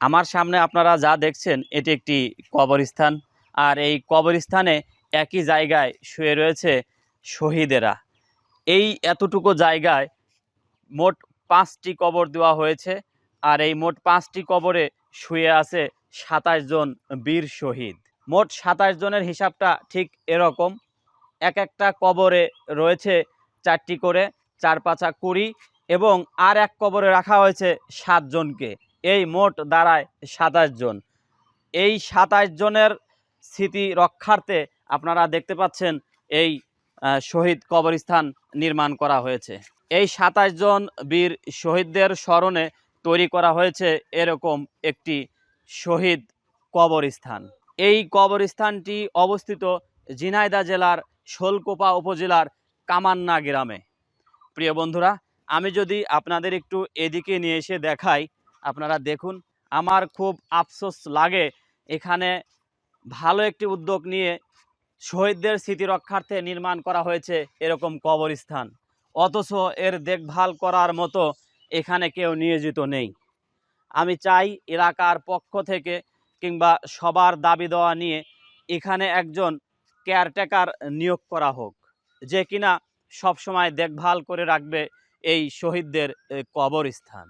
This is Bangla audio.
আমার সামনে আপনারা যা দেখছেন, এটি একটি কবরস্থান। আর এই কবরস্থানে একই জায়গায় শুয়ে রয়েছে শহীদেরা। এই এতটুকু জায়গায় মোট পাঁচটি কবর দেওয়া হয়েছে। আর এই মোট পাঁচটি কবরে শুয়ে আছে সাতাশ জন বীর শহীদ। মোট সাতাশ জনের হিসাবটা ঠিক এরকম। এক একটা কবরে রয়েছে চারটি করে, চার পাঁচা কুড়ি, এবং আর এক কবরে রাখা হয়েছে সাতজনকে এই মোট দাঁড়ায় সাতাশ জন। এই সাতাশ জনের স্মৃতি রক্ষার্থে আপনারা দেখতে পাচ্ছেন এই শহীদ কবরস্থান নির্মাণ করা হয়েছে। এই সাতাশ জন বীর শহীদদের স্মরণে তৈরি করা হয়েছে এরকম একটি শহীদ কবরস্থান। এই কবরস্থানটি অবস্থিত ঝিনাইদহ জেলার শোলকোপা উপজেলার কামান্না গ্রামে। প্রিয় বন্ধুরা, আমি যদি আপনাদের একটু এদিকে নিয়ে এসে দেখাই আপনারা দেখুন, আমার খুব আফসোস লাগে এখানে ভালো একটি উদ্যোগ নিয়ে শহীদদের স্মৃতি রক্ষার্থে নির্মাণ করা হয়েছে এরকম কবরস্থান। অথচ এর দেখভাল করার মতো এখানে কেউ নিয়োজিত নেই। আমি চাই এলাকার পক্ষ থেকে কিংবা সবার দাবি দেওয়া নিয়ে এখানে একজন কেয়ারটেকার নিয়োগ করা হোক, যে কিনা সবসময় দেখভাল করে রাখবে এই শহীদদের কবরস্থান।